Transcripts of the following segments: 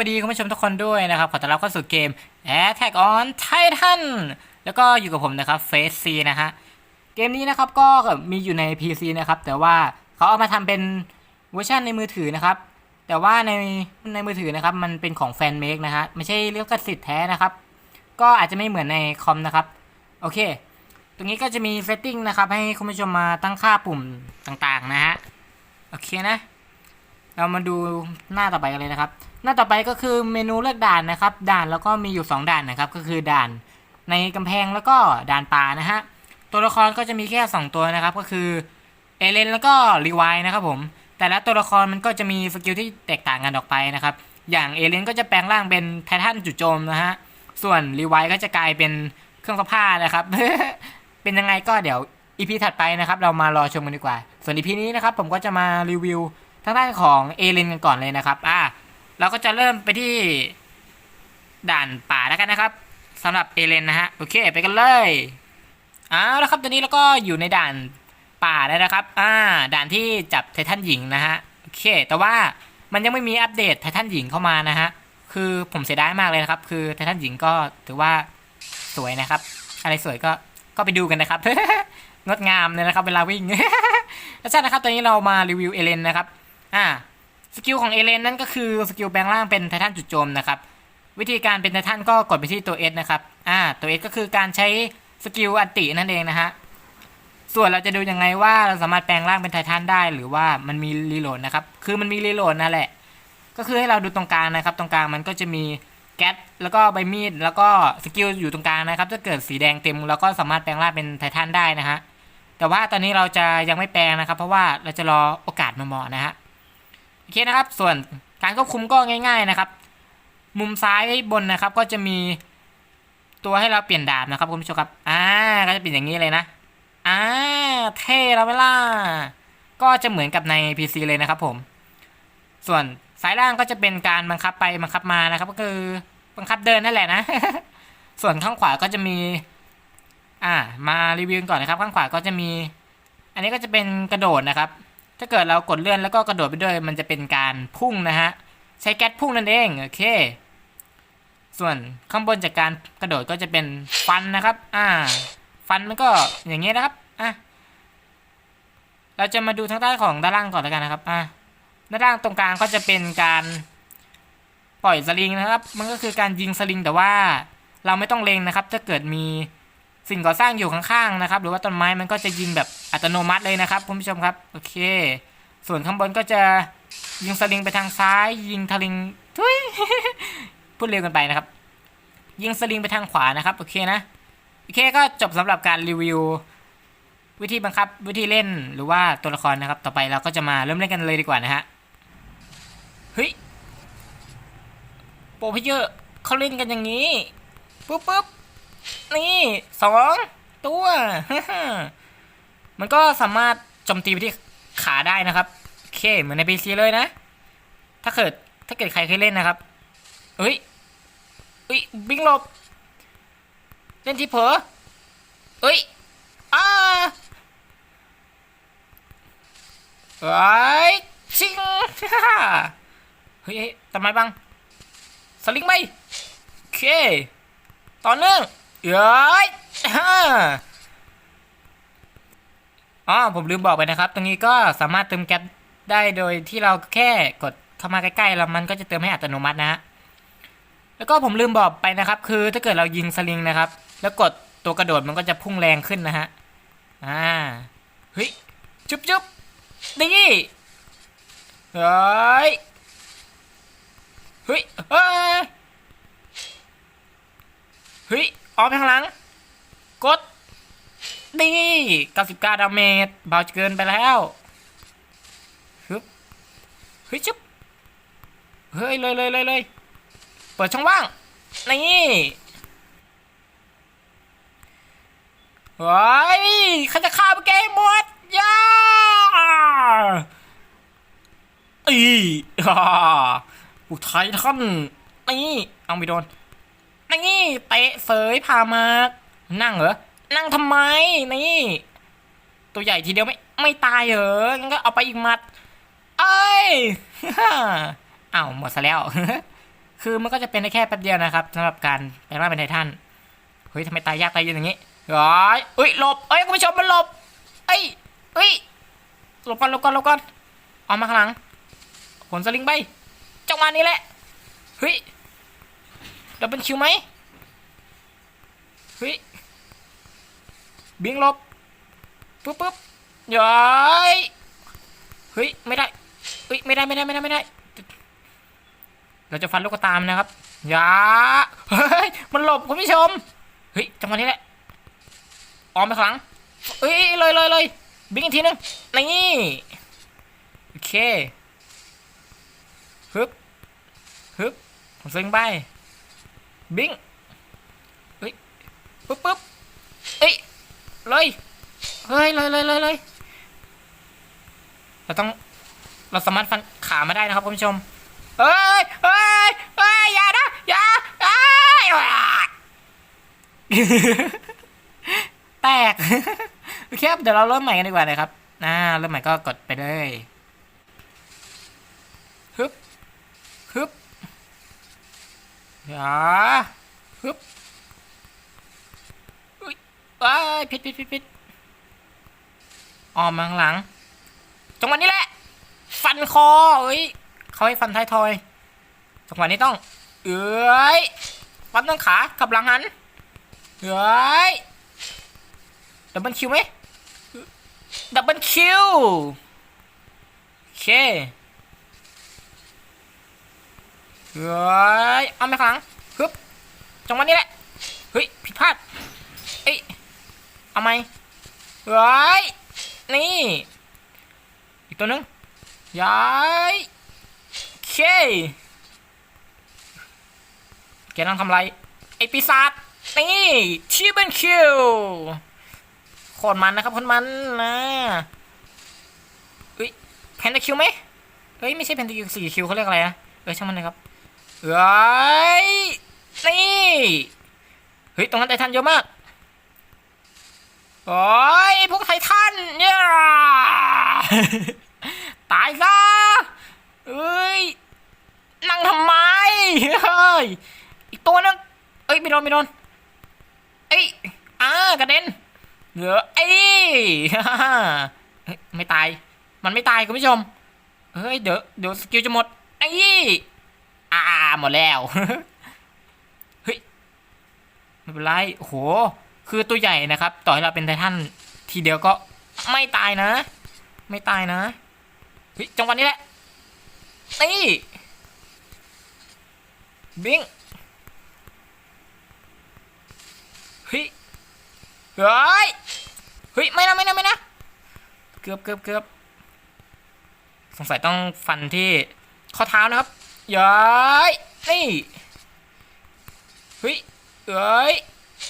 วัสดีคุณผู้ชมทุกคนด้วยนะครับ ขอต้อนรับเข้าสู่เกม Attack on Titan แล้วก็อยู่กับผมนะครับ Face C นะฮะ เกมนี้นะครับก็มีอยู่ใน PC นะครับ แต่ว่าเขาเอามาทำเป็นเวอร์ชันในมือถือนะครับ แต่ว่าในในมือถือนะครับ มันเป็นของแฟนเมกนะฮะ ไม่ใช่เรื่องกสิทธิ์แท้นะครับ ก็อาจจะไม่เหมือนในคอมนะครับ โอเค ตรงนี้ก็จะมีเซตติ้งนะครับ ให้คุณผู้ชมมาตั้งค่าปุ่มต่างๆนะฮะ โอเคนะ เรามาดูหน้าต่อไปกันเลยนะครับ หน้าต่อไปก็คือเมนูเลือกด่านนะครับ ด่านแล้วก็มีอยู่ 2 ด่านนะครับ ก็คือด่านในกำแพงแล้วก็ด่านป่านะฮะ ตัวละครก็จะมีแค่ 2 ตัวนะครับ ก็คือเอเลนแล้วก็รีไวนะครับผม แต่ละตัวละครมันก็จะมีสกิลที่แตกต่างกันออกไปนะครับ อย่างเอเลนก็จะแปลงร่างเป็นไททันจุดโจมนะฮะ ส่วนรีไวก็จะกลายเป็นเครื่องซักผ้านะครับ เป็นยังไงก็เดี๋ยวอีพีถัดไปนะครับ เรามารอชมกันดีกว่า ส่วนอีพีนี้นะครับผมก็จะมารีวิว ทางด้านของเอเลนกันก่อนเลยนะครับ อ่า เราก็จะเริ่มไปที่ด่านป่าแล้วกันนะครับสำหรับเอเลนนะฮะ โอเค ไปกันเลยเอาวแล้วครับ ตอนนี้เราก็อยู่ในด่านป่าแล้วนะครับ อ่า ด่านที่จับไททันหญิงนะฮะ โอเค แต่ว่ามันยังไม่มีอัปเดตไททันหญิงเข้ามานะฮะ คือผมเสียดายมากเลยนะครับ คือไททันหญิงก็ถือว่าสวยนะครับ อะไรสวยก็ ก็ไปดูกันนะครับ งดงามเลยนะครับ เวลาวิ่งแล้วใช่นะครับ ตอนนี้เรามารีวิวเอเลนนะครับ อ่าสกิลของเอเลนนั่นก็คือสกิลแปลงร่างเป็นไททันจุดโจมนะครับ วิธีการเป็นไททันก็กดไปที่ตัว S นะครับอ่าตัว S ก็คือการใช้สกิลอันตินั่นเองนะฮะส่วนเราจะดูยังไงว่าเราสามารถแปลงร่างเป็นไททันได้หรือว่ามันมีรีโหลดนะครับ คือมันมีรีโหลดนั่นแหละ ก็คือให้เราดูตรงกลางนะครับ ตรงกลางมันก็จะมีแก๊สแล้วก็ใบมีดแล้วก็สกิลอยู่ตรงกลางนะครับถ้าเกิดสีแดงเต็มเราก็สามารถแปลงร่างเป็นไททันได้นะฮะแต่ว่าตอนนี้เราจะยังไม่แปลงนะครับ เพราะว่าเราจะรอโอกาสมาเหมาะนะฮะ เคนะครับ ส่วนการควบคุมก็ง่ายๆนะครับ มุมซ้ายบนนะครับ ก็จะมีตัวให้เราเปลี่ยนดาบนะครับคุณผู้ชมครับ อ่า ก็จะเป็นอย่างนี้เลยนะ อ่า เท่แล้วเวล่าก็จะเหมือนกับใน PC เลยนะครับผม ส่วนซ้ายล่างก็จะเป็นการบังคับไปบังคับมานะครับ ก็คือบังคับเดินนั่นแหละนะ ส่วนข้างขวาก็จะมี อ่า มารีวิวก่อนนะครับ ข้างขวาก็จะมี อันนี้ก็จะเป็นกระโดดนะครับ ถ้าเกิดเรากดเลื่อนแล้วก็กระโดดไปด้วย มันจะเป็นการพุ่งนะฮะ ใช้แก๊สพุ่งนั่นเอง โอเค ส่วนข้างบนจากการกระโดดก็จะเป็นฟันนะครับ อ่า ฟันมันก็อย่างเงี้ยนะครับ อะ เราจะมาดูทางด้านของด้านล่างก่อนแล้วกันนะครับ อะ ด้านล่างตรงกลางก็จะเป็นการปล่อยสลิงนะครับ มันก็คือการยิงสลิงแต่ว่าเราไม่ต้องเล็งนะครับ ถ้าเกิดมีสิ่งก่อสร้างอยู่ข้างๆนะครับ หรือว่าต้นไม้มันก็จะยิงแบบ อัตโนมัติเลยนะครับคุณผู้ชมครับ โอเค ส่วนข้างบนก็จะยิงสลิงไปทางซ้าย ยิงทลิงทุยพูดเร็วกันไปนะครับ ยิงสลิงไปทางขวานะครับ โอเคนะ โอเคก็จบสำหรับการรีวิว วิธีบังคับวิธีเล่นหรือว่าตัวละครนะครับ ต่อไปเราก็จะมาเริ่มเล่นกันเลยดีกว่านะฮะเฮ้ยโปรเพเยอร์เขาเล่นกันอย่างนี้ปุ๊บปุ๊บนี่สองตัว มันก็สามารถโจมตีไปที่ขาได้นะครับโอเคเหมือนในพีซีเลยนะ ถ้าเกิดถ้าเกิดใครเคยเล่นนะครับเฮ้ยเฮ้ยบิงหลบ เล่นที่เผลอเอ้ยอ้าเอ้ยชิงเฮ้ยเฮ้ยทำไมบังสลิงไหมโอเค ต่อเนื่องเอ้ยฮ่า อ๋อผมลืมบอกไปนะครับ ตรงนี้ก็สามารถเติมแก๊สได้โดยที่เราแค่กดเข้ามาใกล้ๆแล้วมันก็จะเติมให้อัตโนมัตินะฮะแล้วก็ผมลืมบอกไปนะครับ คือถ้าเกิดเรายิงสลิงนะครับ แล้วกดตัวกระโดดมันก็จะพุ่งแรงขึ้นนะฮะอ่าเฮ้ยจุ๊บจุ๊บนี่เฮ้ยเฮ้ยเฮ้ยเฮ้ยออกไปข้างหลัง กด นี่99ดาเมจเบาเกินไปแล้วฮึบเฮ้ยจุ๊บเฮ้ยเลยเลยเลยเลยเปิดช่องว่าง นี่เฮ้ยเขาจะฆ่าไปแกให้หมดย่าอีฮ่าอุทัยท่านนี่ เอาไปโดนนี่เตะเสยพามานั่งเหรอ นั่งทำไม นี่ ตัวใหญ่ทีเดียวไม่ไม่ตายเหรองั้นก็เอาไปอีกมัด เอ้ยอ้าวหมดซะแล้ว คือมันก็จะเป็นได้แค่แป๊บเดียวนะครับสำหรับการแปลงร่างเป็นไททัน เฮ้ยทำไมตายยากตายเย็นอย่างนี้ร้อยเอ้ยหลบเอ้ยคุณผู้ชมมันหลบเอ้ยเอ้ยหลบก่อนหลบก่อนหลบก่อนเอามาข้างหลังขนสลิงไปจังหวะนี้แหละเฮ้ยดับเบิลคิวไหมเฮ้ย บิงลบปุ๊บปุ๊บย้อยเฮ้ยไม่ได้เฮ้ยไม่ได้ไม่ได้ไม่ได้ไม่ได้ เราจะฟันลูกกระตามนะครับอย่าเฮ้ยมันหลบคุณผู้ชมเฮ้ยจังหวะนี้แหละออมไปข้างหลังเอ้ยเลยเลยเลยบิงอีกทีนึงนี่โอเคฮึบฮึบผมซึ่งไปบิงเฮ้ยปุ๊บปุ๊บ เฮ้ยเลยเลยเลยเลยเราต้อง เราสามารถฟันขามาได้นะครับคุณผู้ชมเฮ้ยเฮ้ยเฮ้ยอย่านะอย่าเอ้ยว้าแตกโอเคบเดี๋ยวเราเริ่มใหม่กันดีกว่านะครับอ่าเริ่มใหม่ก็กดไปเลยฮึบฮึบอย่าฮึบอุ้ยว้ายผิดผิดผิดผิด ออมมาข้างหลัง จังหวะนี้แหละ ฟันคอเอ้ยเขาให้ฟันท้ายทอย จังหวะนี้ต้อง เอ้ยฟันต้นขากับหลังหันเอ้ยดับเบิลคิวไหมดับเบิลคิวโอเคเฮ้ยเอาไหมข้างหลังฮึบจังหวะนี้แหละ เฮ้ย ผิดพลาด เอ้ยเอาไหมเฮ้ย นี่ อีกตัวนึงย้ายเคแกต้องทำไร ไอปีศาจนี่ทีเบิลคิวโคตรมันนะครับคนมันนะเฮ้ยแพนตาคิวไหมเฮ้ย ไม่ใช่แพนตาคิวสี่คิวเขาเรียกอะไรนะเออช่างมันเลยครับเฮ้ยนี่ เฮ้ย ตรงนั้นไททันเยอะมาก โอ้ยพวกไททันเนี่ยตายซะเอ้ยนั่งทำไมเฮ้ยอีกตัวนึงเอ้ยไม่โดนไม่โดนเอ้ยอ่ากระเด็นเหลือไอ้ยไม่ตาย มันไม่ตายคุณผู้ชมเฮ้ยเดี๋ยวเดี๋ยวสกิลจะหมดไอ้อ่าหมดแล้วเฮ้ยไม่เป็นไรโห คือตัวใหญ่นะครับ ต่อให้เราเป็นไททันทีเดียวก็ไม่ตายนะ ไม่ตายนะเฮ้ยจังหวะนี้แหละนี่บิงเฮ้ยเฮ้ยเฮ้ยไม่นะไม่นะไม่นะเกือบเกือบเกือบสงสัยต้องฟันที่ข้อเท้านะครับย้ายนี่เฮ้ยเอ้ย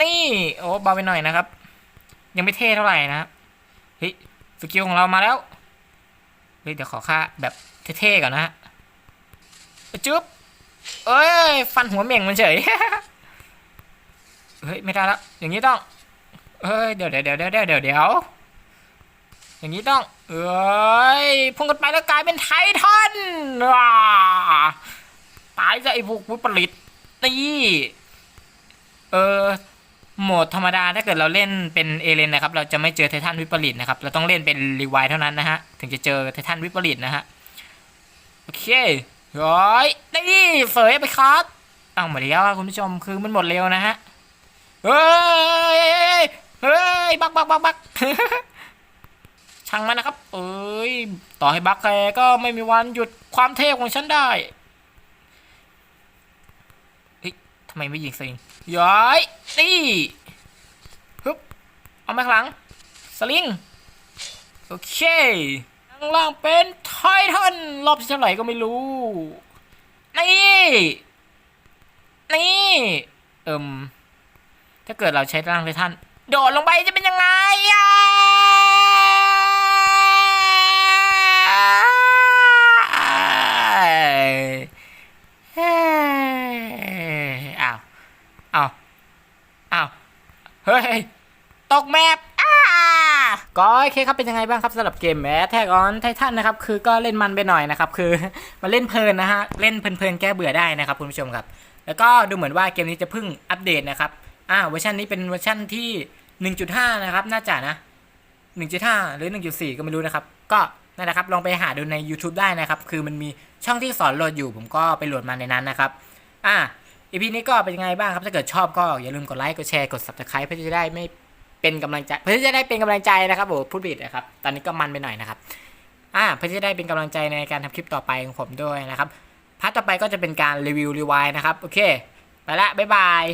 นี่โอ้เบาไปหน่อยนะครับ ยังไม่เท่เท่าไหร่นะเฮ้ยสกิลของเรามาแล้วเฮ้ยเดี๋ยวขอค่าแบบเท่ๆก่อนนะฮะจุ๊บเอ้ยฟันหัวเม่งมันเฉยเฮ้ยไม่ได้แล้วอย่างนี้ต้องเอ้ยเดี๋ยวเดี๋ยวเดี๋ยวเดี๋ยวเดี๋ยวเดี๋ยวอย่างนี้ต้องเอ้ยพุ่งกันไปแล้วกลายเป็นไททันว้าตายจะไอ้พวกวิปริตนี่เออ โหมดธรรมดาถ้าเกิดเราเล่นเป็นเอเลนนะครับ เราจะไม่เจอไททันวิปริตนะครับ เราต้องเล่นเป็นรีไวเท่านั้นนะฮะ ถึงจะเจอไททันวิปริตนะฮะ โอเคร้อยนี่เสยไปครับเอาหมดแล้วคุณผู้ชมคือมันหมดเร็วนะฮะ เฮ้ย เฮ้ย บักบักบักบักช่างมันนะครับ เอ้ย ต่อให้บักแกก็ไม่มีวันหยุดความเท่ของฉันได้ เฮ้ย ทำไมไม่ยิงสลิงย้อยนี่ฮึบเอามาข้างหลัง สลิง โอเคข้างล่างเป็นไททันรอบที่เท่าไหร่ก็ไม่รู้ นี่ นี่ เอิมถ้าเกิดเราใช้ร่างไททัน โดดลงไปจะเป็นยังไงอะเฮ้ยอ้าวอ้าวอ้าว เฮ้ย ตกแมปอ้าก็โอเคครับเป็นยังไงบ้างครับสำหรับเกมแมทแท็กออนไททันนะครับคือก็เล่นมันไปหน่อยนะครับคือมาเล่นเพลินนะฮะเล่นเพลินๆแก้เบื่อได้นะครับคุณผู้ชมครับ แล้วก็ดูเหมือนว่าเกมนี้จะเพิ่งอัปเดตนะครับอ่าเวอร์ชันนี้เป็นเวอร์ชันที่ 1.5 นะครับน่าจะนะ1.5 หรือ 1.4 ก็ไม่รู้นะครับ ก็นั่นแหละครับลองไปหาดูใน YouTube ได้นะครับ คือมันมีช่องที่สอนโหลดอยู่ ผมก็ไปโหลดมาในนั้นนะครับ อะ อีพีนี้ก็เป็นยังไงบ้างครับถ้าเกิดชอบก็อย่าลืมกดไลค์กดแชร์กด subscribe เพื่อจะได้ไม่เป็นกำลังใจเพื่อจะได้เป็นกำลังใจนะครับผมพูดผิดนะครับตอนนี้ก็มันไปหน่อยนะครับอ่าเพื่อจะได้เป็นกำลังใจในการทำคลิปต่อไปของผมด้วยนะครับพาร์ทต่อไปก็จะเป็นการรีวิวรีวายนะครับโอเค ไปละบ๊ายบาย